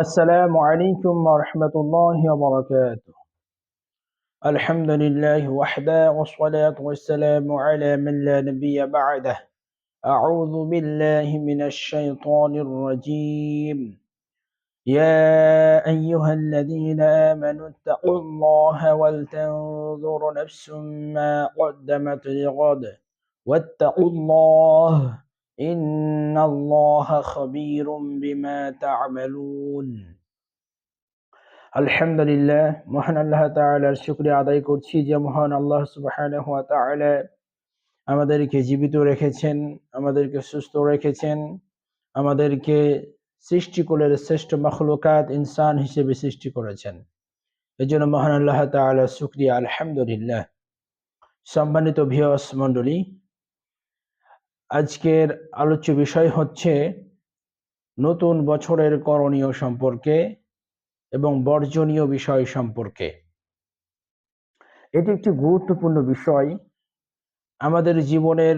السلام عليكم ورحمة الله وبركاته. الحمد لله وحده والصلاة والسلام على من لا نبي بعده. أعوذ بالله من الشيطان الرجيم. يا أيها الذين آمنوا اتقوا الله ولتنظر نفس ما قدمت لغد. واتقوا الله إن الله خبير بما تعملون আলহামদুলিল্লাহ মহান আল্লাহ তাআলার শুকরিয়া আদায় করছি যে মহান আল্লাহ সুবহানাহু ওয়া তাআলা আমাদেরকে জীবিত রেখেছেন আমাদেরকে সুস্থ রেখেছেন আমাদেরকে সৃষ্টিকুলের শ্রেষ্ঠ মখলুকাত ইনসান হিসেবে সৃষ্টি করেছেন এই জন্য মহান আল্লাহ তাআলা শুকরিয়া আলহামদুলিল্লাহ সম্মানিত ভিওস মণ্ডলী আজকের আলোচ্য বিষয় হচ্ছে নতুন বছরের করণীয় সম্পর্কে এবং বর্জনীয় বিষয় সম্পর্কে। এটি একটি গুরুত্বপূর্ণ বিষয়। আমাদের জীবনের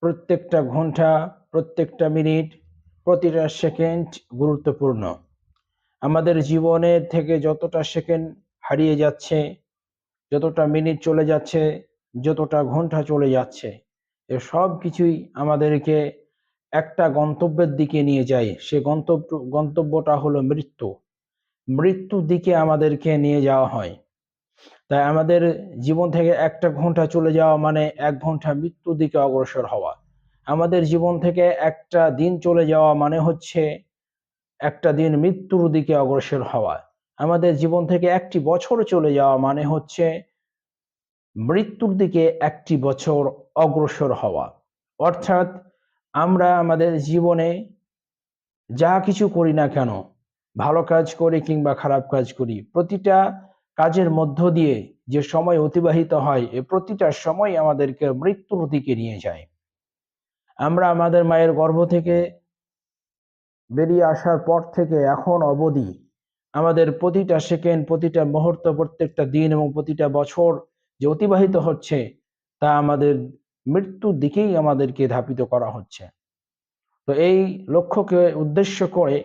প্রত্যেকটা ঘণ্টা প্রত্যেকটা মিনিট, প্রতিটা সেকেন্ড গুরুত্বপূর্ণ। আমাদের জীবনের থেকে যতটা সেকেন্ড হারিয়ে যাচ্ছে, যতটা মিনিট চলে যাচ্ছে, যতটা ঘণ্টা চলে যাচ্ছে এ সব কিছুই আমাদেরকে একটা গন্তব্যের দিকে নিয়ে যায়। সে গন্তব্য, গন্তব্যটা হলো মৃত্যু। মৃত্যুর দিকে আমাদেরকে নিয়ে যাওয়া হয়। তাই আমাদের জীবন থেকে একটা ঘণ্টা চলে যাওয়া মানে এক ঘণ্টা মৃত্যুর দিকে অগ্রসর হওয়া। আমাদের জীবন থেকে একটা দিন চলে যাওয়া মানে হচ্ছে একটা দিন মৃত্যুর দিকে অগ্রসর হওয়া। আমাদের জীবন থেকে একটি বছর চলে যাওয়া মানে হচ্ছে মৃত্যুর দিকে একটি বছর অগ্রসর হওয়া। অর্থাৎ আমরা আমাদের জীবনে যা কিছু করি না কেন, ভালো কাজ করি কিংবা খারাপ কাজ করি, প্রতিটা কাজের মধ্য দিয়ে যে সময় অতিবাহিত হয়, এ প্রতিটা সময় আমাদেরকে মৃত্যুর দিকে নিয়ে যায়। আমরা আমাদের মায়ের গর্ভ থেকে বেরিয়ে আসার পর থেকে এখন অবধি আমাদের প্রতিটা সেকেন্ড, প্রতিটা মুহূর্ত, প্রত্যেকটা দিন এবং প্রতিটা বছর যে অতিবাহিত হচ্ছে, তা আমাদের মৃত্যুর দিকেই আমাদেরকে ধাপিত করা হচ্ছে। তো এই লক্ষ্যকে উদ্দেশ্য করে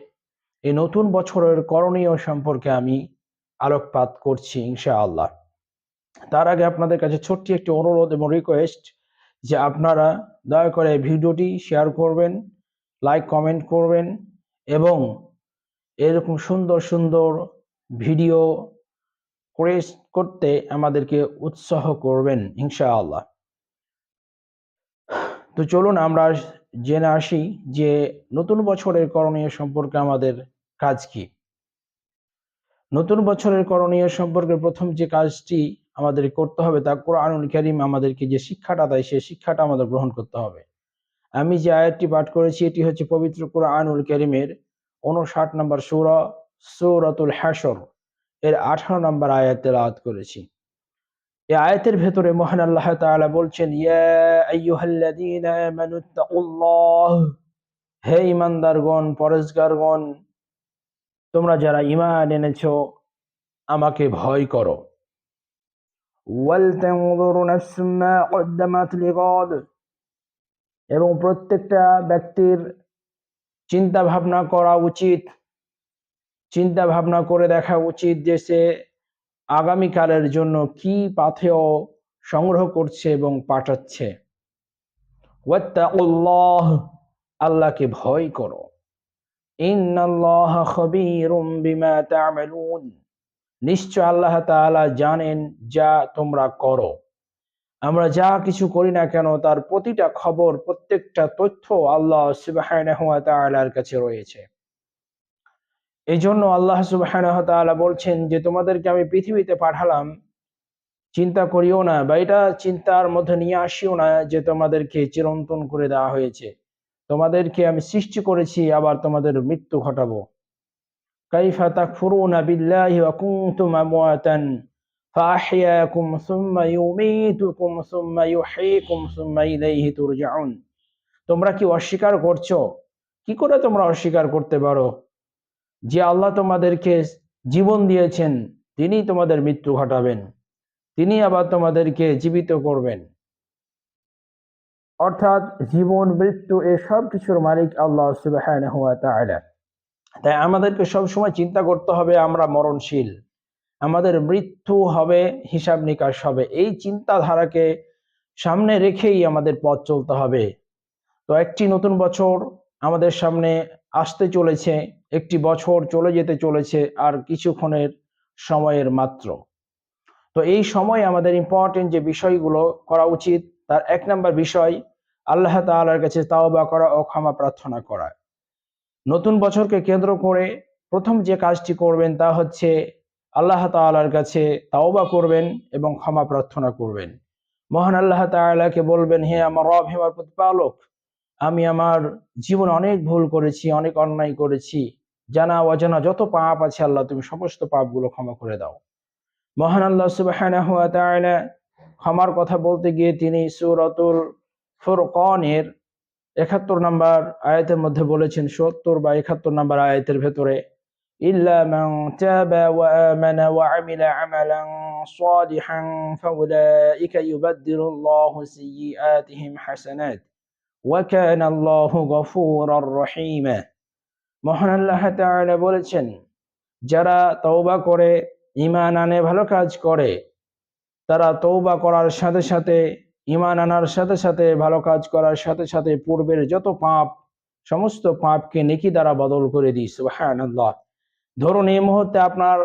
এই নতুন বছরের করণীয় সম্পর্কে আমি আলোকপাত করছি ইনশা আল্লাহ তার আগে আপনাদের কাছে ছোট্ট একটি অনুরোধ এবং রিকোয়েস্ট যে আপনারা দয়া করে ভিডিওটি শেয়ার করবেন লাইক কমেন্ট করবেন এবং এরকম সুন্দর সুন্দর ভিডিও করে করতে আমাদেরকে উৎসাহ করবেন, ইনশাআল্লাহ। তো চলুন আমরা জেনে আসি যে নতুন বছরের করণীয় সম্পর্কে আমাদের কাজ কি। নতুন বছরের করণীয় সম্পর্কে প্রথম যে কাজটি আমাদের করতে হবে তা কোরআনুল করিম আমাদেরকে যে শিক্ষাটা দেয়, সেই শিক্ষাটা আমাদের গ্রহণ করতে হবে। আমি যে আয়াতটি পাঠ করেছি, এটি হচ্ছে পবিত্র কোরআনুল করিমের উনষাট নম্বর সৌরা, সৌরাতুল হাসর এর আঠারো নম্বর আয়াত তেলাওয়াত করেছি। এই আয়াতের ভেতরে মহান আল্লাহ তাআলা বলছেন, ইয়া আইয়ুহাল্লাযীনা আমানু তাকুল্লাহ হে ঈমানদারগণ পরেশগারগণ তোমরা যারা ঈমান এনেছো, আমাকে ভয় করো। এবং প্রত্যেকটা ব্যক্তির চিন্তা ভাবনা করা উচিত। চিন্তা ভাবনা করে দেখা উচিত যে সে আগামীকালের জন্য কি পাথেয় সংগ্রহ করছে এবং পাঠাচ্ছে। আল্লাহকে ভয় করো। নিশ্চয় আল্লাহ তাআলা জানেন যা তোমরা করো। আমরা যা কিছু করি না কেন, তার প্রতিটা খবর, প্রত্যেকটা তথ্য আল্লাহ কাছে রয়েছে। এই জন্য আল্লাহ সুবাহ বলছেন যে, তোমাদেরকে আমি পৃথিবীতে পাঠালাম। চিন্তা করিও না বা এটা চিন্তার মধ্যে নিয়ে আসিও না যে, তোমাদেরকে চিরন্তন করে দেওয়া হয়েছে। তোমাদেরকে আমি সৃষ্টি করেছি, আবার তোমাদের মৃত্যু ঘটাবো। কাইফা তাকফুরুনা বিল্লাহি ওয়া কুনতুম তোমরা কি অস্বীকার করছ? কি করে তোমরা অস্বীকার করতে পারো? যে আল্লাহ তোমাদেরকে জীবন দিয়েছেন, তিনি তোমাদের মৃত্যু ঘটাবেন। তিনি আবার তোমাদেরকে জীবিত করবেন। অর্থাৎ জীবন, মৃত্যু, এ সব কিছুর মালিক আল্লাহ তাই আমাদেরকে সবসময় চিন্তা করতে হবে, আমরা মরণশীল। আমাদের মৃত্যু হবে, হিসাব নিকাশ হবে। এই চিন্তাধারাকে সামনে রেখেই আমাদের পথ চলতে হবে। তো একটি নতুন বছর আমাদের সামনে আসতে চলেছে। একটি বছর চলে যেতে চলেছে আর কিছুক্ষণের সময়ের মাত্র। তো এই সময় আমাদের ইম্পর্টেন্ট যে বিষয়গুলো করা উচিত, তার এক নম্বর বিষয়, আল্লাহ তাআলার কাছে তাওবা করা ও ক্ষমা প্রার্থনা করা। নতুন বছরকে কেন্দ্র করে প্রথম যে কাজটি করবেন তা হচ্ছে আল্লাহ তাআলার কাছে তাওবা করবেন এবং ক্ষমা প্রার্থনা করবেন। মহান আল্লাহ তাআলাকে বলবেন, হে আমার রব, হে আমার প্রতিপালক, আমি আমার জীবনে অনেক ভুল করেছি, অনেক অন্যায় করেছি জানা অজানা যত পাপ আছে আল্লাহ তুমি সমস্ত পাপগুলো ক্ষমা করে দাও মহান আল্লাহ সুবহানাহু ওয়া তাআলা ক্ষমার কথা বলতে গিয়ে তিনি সূরাতুল ফুরকানের একাত্তর নাম্বার আয়াতের মধ্যে বলেছেন সত্তর বা একাত্তর নাম্বার আয়াতের ভেতরে إلا من تاب وآمن وعمل عملا صالحا فأولئك يبدل الله سيئاتهم حسنات وكان الله غفورا رحيما মহান আল্লাহ বলেছেন, যারা তওবা করে ইমান আনে, ভালো কাজ করে, তারা তৌবা করার সাথে সাথে ইমান আনার সাথে সাথে, ভালো কাজ করার সাথে সাথে পূর্বের যত পাপ, সমস্ত পাপকে নেকি দ্বারা বদল করে দিই, সুবহানাল্লাহ। ধরুন এই মুহূর্তে আপনার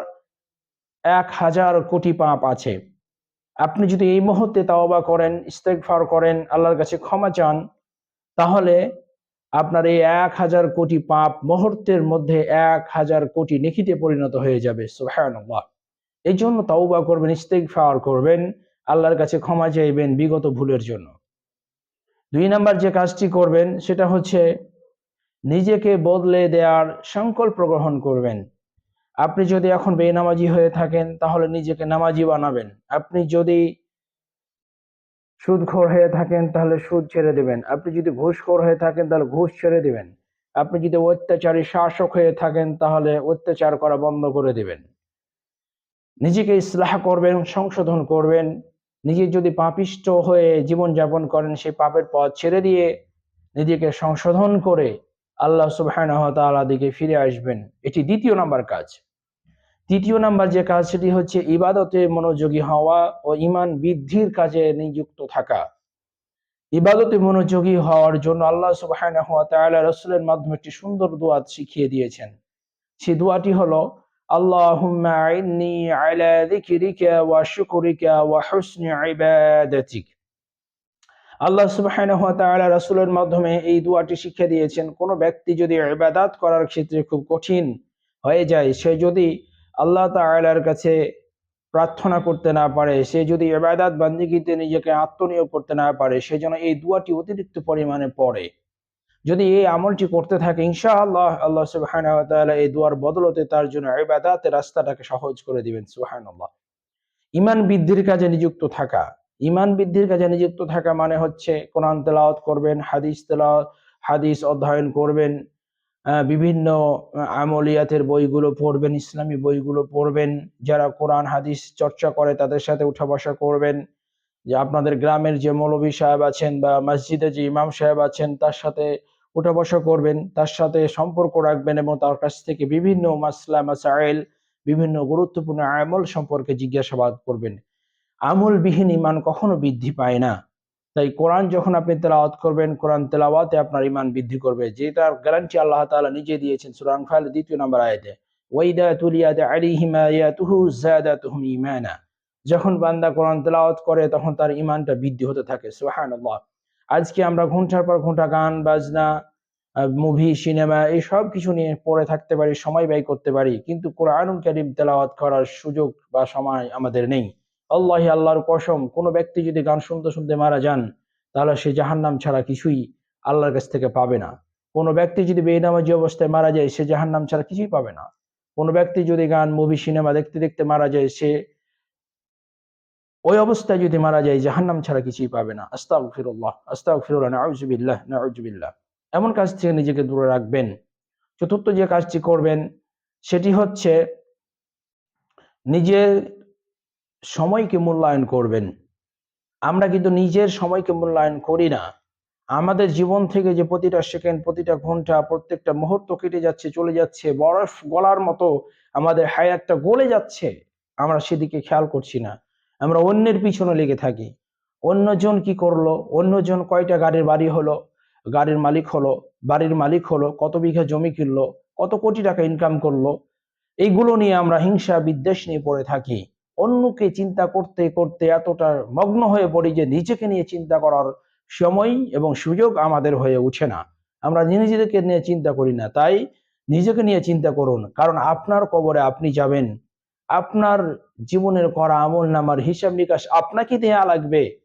এক হাজার কোটি পাপ আছে। আপনি যদি এই মুহূর্তে তাওবা করেন, ইস্তেগফার করেন, আল্লাহর কাছে ক্ষমা চান, তাহলে আপনার এই এক হাজার কোটি পাপ মুহূর্তের মধ্যে এক হাজার কোটি নেকিতে পরিণত হয়ে যাবে। সুবহানাল্লাহ। এই জন্য তাওবা করবেন, ইস্তেগফার করবেন, আল্লাহর কাছে ক্ষমা চাইবেন বিগত ভুলের জন্য। দুই নাম্বার যে কাজটি করবেন, সেটা হচ্ছে নিজেকে বদলে দেওয়ার সংকল্প গ্রহণ করবেন। আপনি যদি এখন বেনামাজি হয়ে থাকেন, তাহলে নিজেকে নামাজি বানাবেন। আপনি যদি সুদখোর হয়ে থাকেন, তাহলে সুদ ছেড়ে দেবেন। আপনি যদি ঘুষখোর হয়ে থাকেন, তাহলে ঘুষ ছেড়ে দিবেন। আপনি যদি অত্যাচারী শাসক হয়ে থাকেন, তাহলে অত্যাচার করা বন্ধ করে দিবেন। নিজেকে ইসলাহ করবেন, সংশোধন করবেন। নিজে যদি পাপিষ্ট হয়ে জীবনযাপন করেন, সেই পাপের পথ ছেড়ে দিয়ে নিজেকে সংশোধন করে আল্লাহ তাআলা দিকে ফিরে আসবেন। এটি দ্বিতীয় নাম্বার কাজ। তৃতীয় নাম্বার যে কাজ, সেটি হচ্ছে ইবাদতে মনোযোগী হওয়া ও ইমান বৃদ্ধির কাজে নিযুক্ত থাকা। ইবাদতে মনোযোগী হওয়ার জন্য আল্লাহ তাআলা রাসূলের মাধ্যমে একটি সুন্দর দোয়া শিখিয়ে দিয়েছেন। সেই দোয়াটি হলো আলা যিকরিকা ওয়া শুকরিকা ওয়া হুসনি ইবাদাতিক। আল্লাহ তাআলা রাসূলের মাধ্যমে এই দোয়াটি শিক্ষা দিয়েছেন, কোন ব্যক্তি যদি ইবাদত করার ক্ষেত্রে খুব কঠিন হয়ে যায়, সে যদি আল্লাহ তাআলার কাছে প্রার্থনা করতে না পারে, সে যদি ইবাদত বান্দিগিতে নিজেকে আত্মনিয়োগ করতে না পারে, সে যেন এই দোয়াটি অতিরিক্ত পরিমাণে পড়ে। যদি এই আমলটি করতে থাকে, ইনশাআল্লাহ আল্লাহ ওয়া তাআলা এই দোয়ার বদলতে তার জন্য ইবাদতের রাস্তাটাকে সহজ করে দিবেন, সুবহানাল্লাহ। ঈমান বৃদ্ধির কাজে নিযুক্ত থাকা। ইমান বৃদ্ধির কাজে নিযুক্ত থাকা মানে হচ্ছে কোরআন তেলাওয়াত করবেন, হাদিস তেলাওয়াত, হাদিস অধ্যয়ন করবেন বিভিন্ন আমলিয়াতের বইগুলো পড়বেন, ইসলামী বইগুলো পড়বেন, যারা কোরআন, হাদিস চর্চা করে তাদের সাথে উঠা বসা করবেন। যে আপনাদের গ্রামের যে মৌলবী সাহেব আছেন বা মসজিদে যে ইমাম সাহেব আছেন, তার সাথে উঠা বসা করবেন, তার সাথে সম্পর্ক রাখবেন এবং তার কাছ থেকে বিভিন্ন মাসলা, মাসাইল, বিভিন্ন গুরুত্বপূর্ণ আমল সম্পর্কে জিজ্ঞাসাবাদ করবেন। আমলবিহীন ইমান কখনো বৃদ্ধি পায় না। তাই কোরআন যখন আপনি তেলাওয়াত করবেন, কোরআন তেলাওয়াতে আপনার ইমান বৃদ্ধি করবে। যেটার গ্যারান্টি আল্লাহ তাআলা নিজে দিয়েছেন সূরা আনফাল দ্বিতীয় নম্বর আয়াতে। ওয়াইদা তুলিয়াত আলাইহিম আয়াতুহু যাদাতুহুম ঈমানা। যখন বান্দা কোরআন তেলাওয়াত করে, তখন তার ইমানটা বৃদ্ধি হতে থাকে। সুবহানাল্লাহ। আজকে আমরা ঘণ্টার পর ঘণ্টা গান, বাজনা মুভি সিনেমা এই সব কিছু নিয়ে পড়ে থাকতে পারি, সময় ব্যয় করতে পারি। কিন্তু কোরআনুল কারীম তেলাওয়াত করার সুযোগ বা সময় আমাদের নেই। আল্লাহ আল্লাহর কসম, কোনো ব্যক্তি যদি গান শুনতে শুনতে মারা যান, তাহলে সে জাহান্নাম ছাড়া কিছুই আল্লাহর কাছ থেকে পাবে না। কোনো ব্যক্তি যদি বেনামাজি অবস্থায় মারা যায়, সে জাহান্নাম ছাড়া কিছুই পাবে না। কোনো ব্যক্তি যদি গান, মুভি, সিনেমা দেখতে দেখতে মারা যায়, সে ওই অবস্থায় যদি মারা যায়, জাহান্নাম ছাড়া কিছুই পাবে না। আস্তাক ফিরুল্লাহ আস্তাক ফিরুল্লাহ নাউজুবিল্লাহ নাউজুবিল্লাহ। এমন কাজ থেকে নিজেকে দূরে রাখবেন। চতুর্থ যে কাজটি করবেন, সেটি হচ্ছে নিজের সময়কে মূল্যায়ন করবেন। আমরা কিন্তু নিজের সময়কে মূল্যায়ন করি না। আমাদের জীবন থেকে যে প্রতিটা সেকেন্ড, প্রতিটা ঘণ্টা, প্রত্যেকটা মুহূর্ত কেটে যাচ্ছে, চলে যাচ্ছে, বরফ গলার মতো আমাদের হায়াতটা গলে যাচ্ছে, আমরা সেদিকে খেয়াল করছি না। আমরা অন্যের পিছনে লেগে থাকি। অন্যজন কি করল? অন্যজন কয়টা গাড়ির বাড়ি হলো? গাড়ির মালিক হলো? বাড়ির মালিক হলো? কত বিঘা জমি কিনলো? কত কোটি টাকা ইনকাম করল? এইগুলো নিয়ে আমরা হিংসা বিদ্বেষ নিয়ে পড়ে থাকি। অন্যকে চিন্তা করতে করতে এতটা মগ্ন হয়ে পড়ি যে নিজেকে নিয়ে চিন্তা করার সময় এবং সুযোগ আমাদের হয়ে উঠে না। আমরা নিজেদেরকে নিয়ে চিন্তা করি না। তাই নিজেকে নিয়ে চিন্তা করুন। কারণ আপনার কবরে আপনি যাবেন। আপনার জীবনের করা আমল নামার হিসাব নিকাশ আপনাকে দেয়া লাগবে।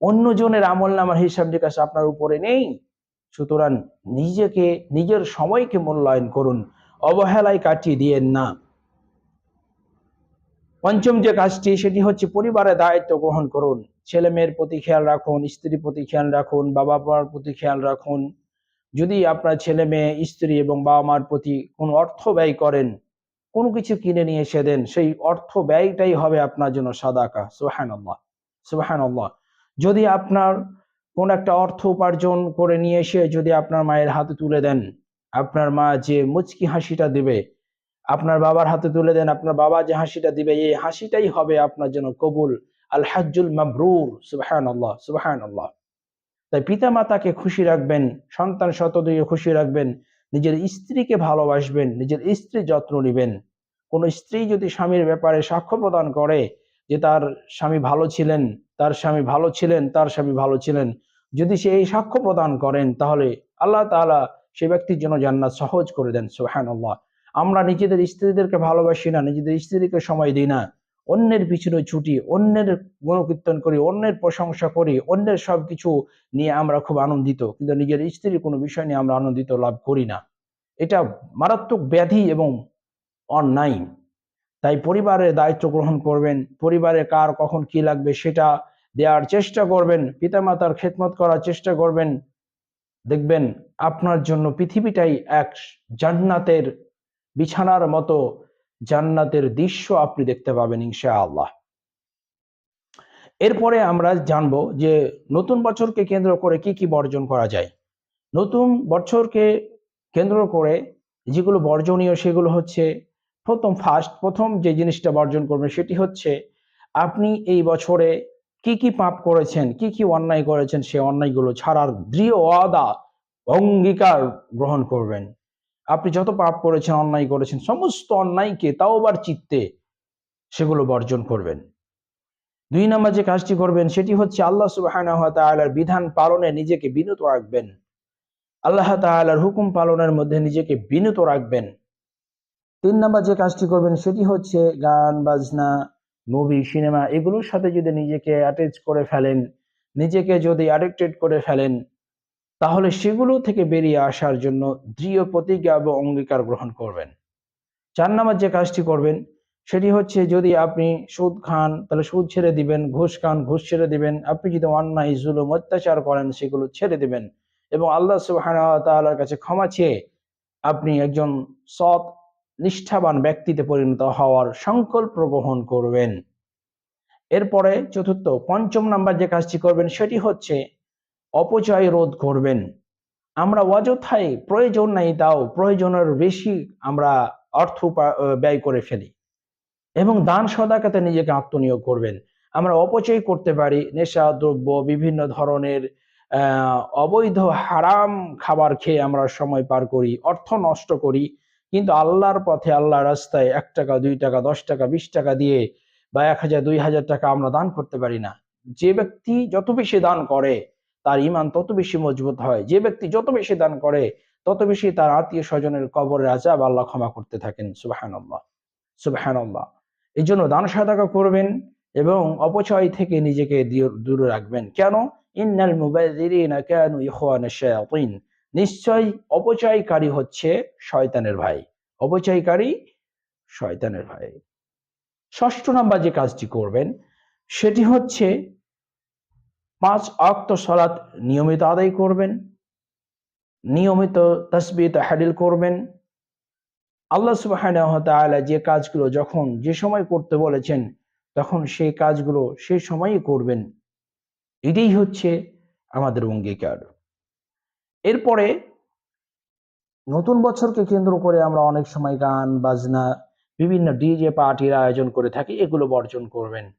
অন্যজনের আমল নামার হিসাব নিকাশ আপনার উপরে নেই। সুতরাং নিজেকে, নিজের সময়কে মূল্যায়ন করুন। অবহেলায় কাটিয়ে দিয়েন না। পঞ্চম যে কাজটি, সেটি হচ্ছে পরিবারের দায়িত্ব গ্রহণ করুন। ছেলে মেয়ের প্রতি খেয়াল রাখুন, স্ত্রীর প্রতি খেয়াল রাখুন বাবা মার প্রতি খেয়াল রাখুন। যদি আপনার ছেলে মেয়ে স্ত্রী এবং বাবা মার প্রতি কোনো অর্থ ব্যয় করেন, কোনো কিছু কিনে নিয়ে এসে দেন, সেই অর্থ ব্যয়টাই হবে আপনার জন্য সাদাকা। সুহান আল্লাহ সুহান আল্লাহ যদি আপনার কোন একটা অর্থ উপার্জন করে নিয়ে এসে যদি আপনার মায়ের হাতে তুলে দেন, আপনার মা যে মুচকি হাসিটা দিবে আপনার বাবার হাতে তুলে দেন, আপনার বাবা যে হাসিটা দিবে, এই হাসিটাই হবে আপনার জন্য কবুল। আল হাজুল মাবরুর সুবাহান আল্লাহ সুবাহান আল্লাহ তাই পিতা মাতাকে খুশি রাখবেন, সন্তান শতদিকে খুশি রাখবেন, নিজের স্ত্রীকে ভালোবাসবেন, নিজের স্ত্রী যত্ন নেবেন। কোন স্ত্রী যদি স্বামীর ব্যাপারে সাক্ষ্য প্রদান করে যে তার স্বামী ভালো ছিলেন, তার স্বামী ভালো ছিলেন, তার স্বামী ভালো ছিলেন, যদি সে এই সাক্ষ্য প্রদান করেন, তাহলে আল্লাহ তাআলা সে ব্যক্তির জন্য জান্নাত সহজ করে দেন সুহান আল্লাহ আমরা নিজেদের স্ত্রীদেরকে ভালোবাসি না, নিজেদের স্ত্রীকে সময় দিই না। অন্যের পিছনে ছুটি, অন্যের গুণকীর্তন করি, অন্যের প্রশংসা করি, অন্যের সব কিছু নিয়ে আমরা খুব আনন্দিত। কিন্তু নিজের স্ত্রীর কোনো বিষয় নিয়ে আমরা আনন্দিত লাভ করি না। এটা মারাত্মক ব্যাধি এবং অন্যায়। তাই পরিবারের দায়িত্ব গ্রহণ করবেন, পরিবারে কার কখন কি লাগবে সেটা দেওয়ার চেষ্টা করবেন, পিতামাতার খেদমত করার চেষ্টা করবেন। দেখবেন আপনার জন্য পৃথিবীটাই এক জান্নাতের বিছানার মতো জান্নাতের দৃশ্য আপনি দেখতে পাবেন ইনশা আল্লাহ এরপরে আমরা জানব যে নতুন বছরকে কেন্দ্র করে কি কি বর্জন করা যায়। নতুন বছরকে কেন্দ্র করে যেগুলো বর্জনীয় সেগুলো হচ্ছে, প্রথম ফার্স্ট প্রথম যে জিনিসটা বর্জন করবেন সেটি হচ্ছে, আপনি এই বছরে কি কি পাপ করেছেন, কি কি অন্যায় করেছেন, সে অন্যায়গুলো ছাড়ার দৃঢ় অদা অঙ্গীকার গ্রহণ করবেন। আপনি যত পাপ করেছেন, অন্যায় করেছেন, সমস্ত অন্যায়কে তাও আবার চিত্তে সেগুলো বর্জন করবেন। দুই নম্বর যে কাজটি করবেন, সেটি হচ্ছে আল্লাহ সুবাহর বিধান পালনে নিজেকে বিনত রাখবেন। আল্লাহ তালার হুকুম পালনের মধ্যে নিজেকে বিনত রাখবেন। তিন নম্বর যে কাজটি করবেন, সেটি হচ্ছে গান, বাজনা, মুভি, সিনেমা, এগুলোর সাথে যদি নিজেকে অ্যাটাচ করে ফেলেন, নিজেকে যদি অ্যাডিক্টেড করে ফেলেন তাহলে সেগুলো থেকে বেরিয়ে আসার জন্য দৃঢ় প্রতিজ্ঞা এবং অঙ্গীকার গ্রহণ করবেন। চার নম্বর যে কাজটি করবেন, সেটি হচ্ছে যদি আপনি সুদ খান, তাহলে সুদ ছেড়ে দিবেন, ঘুষ খান, ঘুষ ছেড়ে দিবেন। আপনি যদি অন্যায়, জুলুম, অত্যাচার করেন, সেগুলো ছেড়ে দিবেন এবং আল্লাহ সুবাহর কাছে ক্ষমা চেয়ে আপনি একজন সৎ, নিষ্ঠাবান ব্যক্তিতে পরিণত হওয়ার সংকল্প গ্রহণ করবেন। এরপরে চতুর্থ, পঞ্চম নাম্বার যে কাজটি করবেন, সেটি হচ্ছে অপচয় রোধ করবেন। আমরা অযথায় প্রয়োজন নাই তাও প্রয়োজনের বেশি আমরা অর্থ ব্যয় করে ফেলি এবং দান সদাকাতে নিজেকে আত্মনিয়োগ করবেন। আমরা অপচয় করতে পারি নেশা, দ্রব্য, বিভিন্ন ধরনের অবৈধ হারাম খাবার খেয়ে আমরা সময় পার করি, অর্থ নষ্ট করি, কিন্তু আল্লাহর পথে আল্লাহ রাস্তায় এক টাকা, দুই টাকা, দশ টাকা, বিশ টাকা দিয়ে বা এক হাজার, দুই হাজার টাকা আমরা দান করতে পারি না। যে ব্যক্তি যত বেশি দান করে তার ইমান তত বেশি মজবুত হয়। যে ব্যক্তি যত বেশি দান করে, তত বেশি তার আত্মীয় স্বজনের কবরের আজাব আল্লাহ ক্ষমা করতে থাকেন। সুবাহান আল্লাহ সুবাহান আল্লাহ এই জন্য দান সাদাকা করবেন এবং অপচয় থেকে নিজেকে দূরে রাখবেন। কেন? ইন্নাল মুবাযিরিনা নিশ্চয় অপচয়কারী হচ্ছে শয়তানের ভাই। অপচয়কারী শয়তানের ভাই। ষষ্ঠ নাম্বার যে কাজটি করবেন, সেটি হচ্ছে পাঁচ অক্ত সলাৎ নিয়মিত আদায় করবেন, নিয়মিত তসবি হাডিল করবেন। আল্লাহ সুবাহ যে কাজগুলো যখন, যে সময় করতে বলেছেন, তখন সেই কাজগুলো সে সময়ই করবেন। এটাই হচ্ছে আমাদের অঙ্গীকার। এরপরে নতুন বছরকে কেন্দ্র করে আমরা অনেক সময় গান, বাজনা, বিভিন্ন ডিজে পার্টির আয়োজন করে থাকি, এগুলো বর্জন করবেন।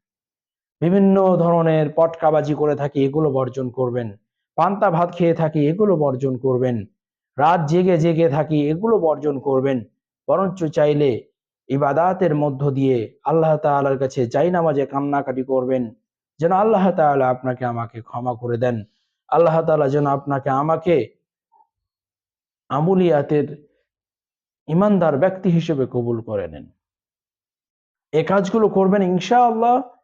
বিভিন্ন ধরনের পটকাবাজি করে থাকি, এগুলো বর্জন করবেন। পান্তা ভাত খেয়ে থাকি, এগুলো বর্জন করবেন। রাত জেগে জেগে থাকি, এগুলো বর্জন করবেন। বরঞ্চ চাইলে ইবাদাতের মধ্য দিয়ে আল্লাহ তাআলার কাছে যাই নামাজে কান্নাকাটি করবেন, যেন আল্লাহ তাআলা আপনাকে আমাকে ক্ষমা করে দেন। আল্লাহ তাআলা যেন আপনাকে আমাকে আমুলিয়াতের ইমানদার ব্যক্তি হিসেবে কবুল করে নেন। এ কাজগুলো করবেন ইনশাআল্লাহ আল্লাহ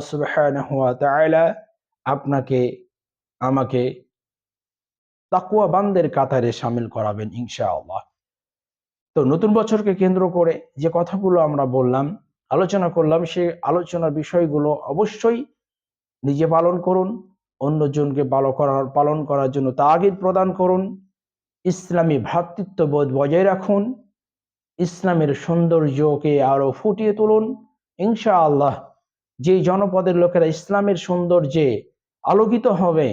সুবহানাহু ওয়া তাআলা আপনাকে, আমাকে তাকুয়া বান্দের কাতারে সামিল করাবেন ইনশাআল্লাহ। তো নতুন বছরকে কেন্দ্র করে যে কথাগুলো আমরা বললাম, আলোচনা করলাম, সেই আলোচনার বিষয়গুলো অবশ্যই নিজে পালন করুন, অন্যজনকে ভালো করার, পালন করার জন্য তাগিদ প্রদান করুন, ইসলামী ভ্রাতৃত্ববোধ বজায় রাখুন, ইসলামের সৌন্দর্যকে আরও ফুটিয়ে তুলুন, ইনশাআল্লাহ যে জনপদের লোকেরা ইসলামের সৌন্দর্যে আলোকিত হবে,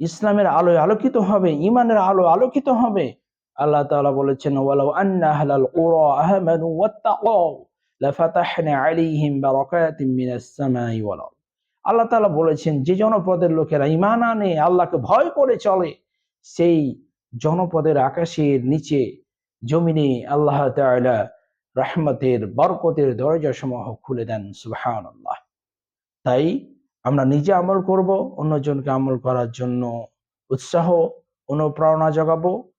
ইসলামের আলোয় আলোকিত হবে, ইমানের আলো আলোকিত হবে, আল্লাহ তাআলা বলেছেন আল্লাহ তাআলা বলেছেন, যে জনপদের লোকেরা ঈমান আনে, আল্লাহকে ভয় করে চলে, সেই জনপদের আকাশের নিচে, জমিনে আল্লাহ রহমতের, বরকতের দরজা সমূহ খুলে দেন, সুবহানাল্লাহ। তাই আমরা নিজে আমল করব, অন্যজনকে আমল করার জন্য উৎসাহ, অনুপ্রেরণা জগাবো,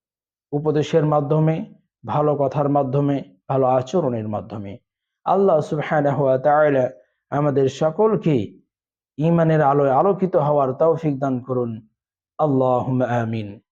উপদেশের মাধ্যমে, ভালো কথার মাধ্যমে, ভালো আচরণের মাধ্যমে। আল্লাহ সুবহানাহু ওয়া তাআলা আমাদের সকলকে ইমানের আলোয় আলোকিত হওয়ার তৌফিক দান করুন। আল্লাহুম্মা আমিন।